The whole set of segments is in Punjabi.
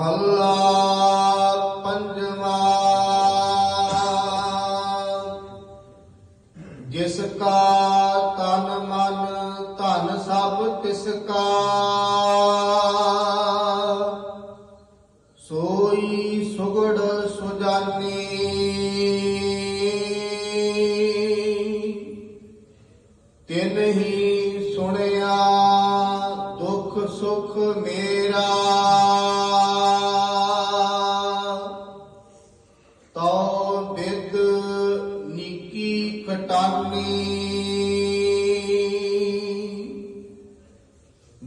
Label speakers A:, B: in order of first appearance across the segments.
A: ਮਹੱਲਾ ਪੰਜਵਾਂ। ਜਿਸ ਕਾ ਤਨ ਮਨ ਧਨ ਸਭ ਤਿਸ ਕਾ।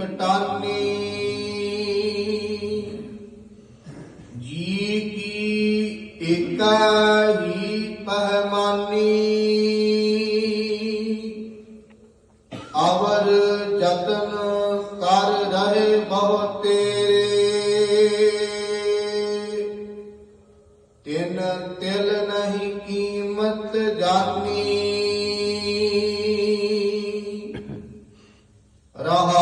A: ਨੀਕੀ ਜੀ ਕੀ ਏਕਾ ਹੀ ਪਹਿਮਾਨੀ। ਅਵਰ ਜਤਨ ਕਰ ਰਹੇ ਬਹੁ ਤੇਰੇ। ਤਿਨ ਤਿਲ ਨਹੀਂ ਕੀਮਤ ਜਾਨੀ। ਰਹਾਉ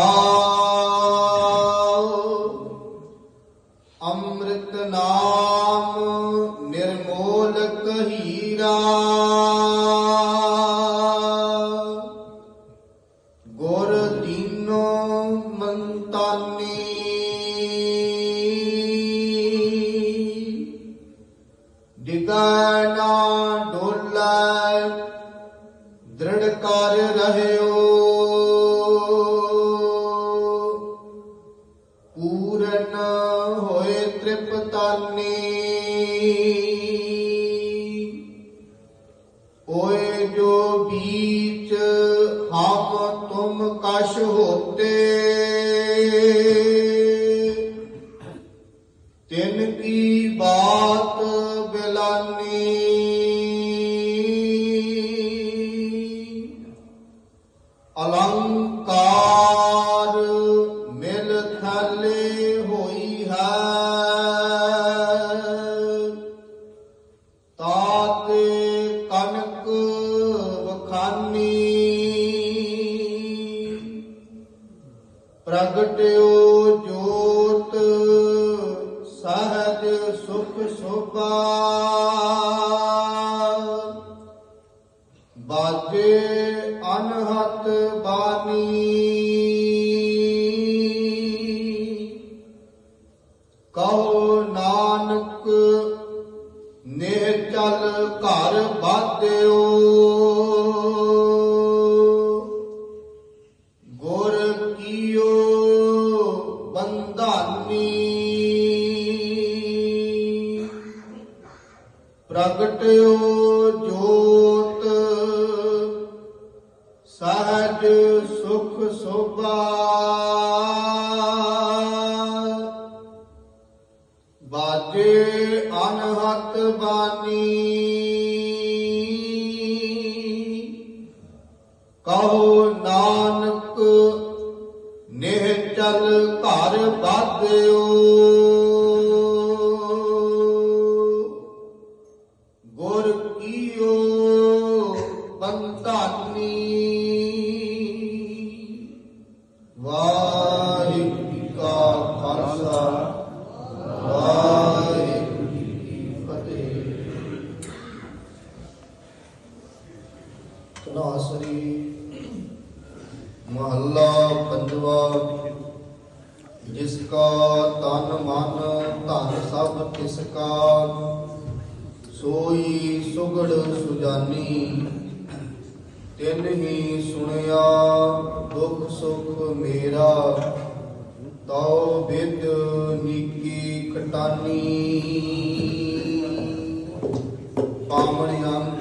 A: ਹੀਰਾ ਗੁਰ ਦੀਨੋ ਮੰਤਾਨੀ। ਡਿਗੈ ਤਿਨ ਕੀ ਬਾਤ ਬਿਲਾਨੀ। ਅਲੰਕਾਰ ਮਿਲ ਥਲੇ ਹੋਈ ਹੈ। ਤਾਤੇ ਨੇਹ ਚਲ ਘਰ ਬਾਦਿਓ ਗੁਰ ਕੀਓ ਬੰਧਾਨੀ। ਪ੍ਰਗਟਿਓ ਜੋਤ। ਸਹਜ ਸੁਖ ਸੋਭਾ। ਅਨਹਤ ਬਾਣੀ। ਕਹੋ ਨਾਨਕ ਨਿਹ ਚਲ ਘਰ ਬਾਦਿਓ ਗੁਰ ਕੀਓ ਬੰਧਾਨੀ ਤਨਾਸਰੀ ਮਹੱਲਾ ਪੰਜਵਾ। ਜਿਸ ਕਾ ਤਨ ਮਨ, ਧਨ ਸਭ ਤਿਸ ਕਾ, ਸੋਈ ਸੁਗੜ ਸੁਜਾਨੀ। ਤਿਨ ਹੀ ਸੁਣਿਆ, ਦੁਖ ਸੁਖ ਮੇਰਾ। ਤਉ ਬਿਦ ਨੀਕੀ ਕਟਾਨੀ ਪਾਵਨ ਅੰਤ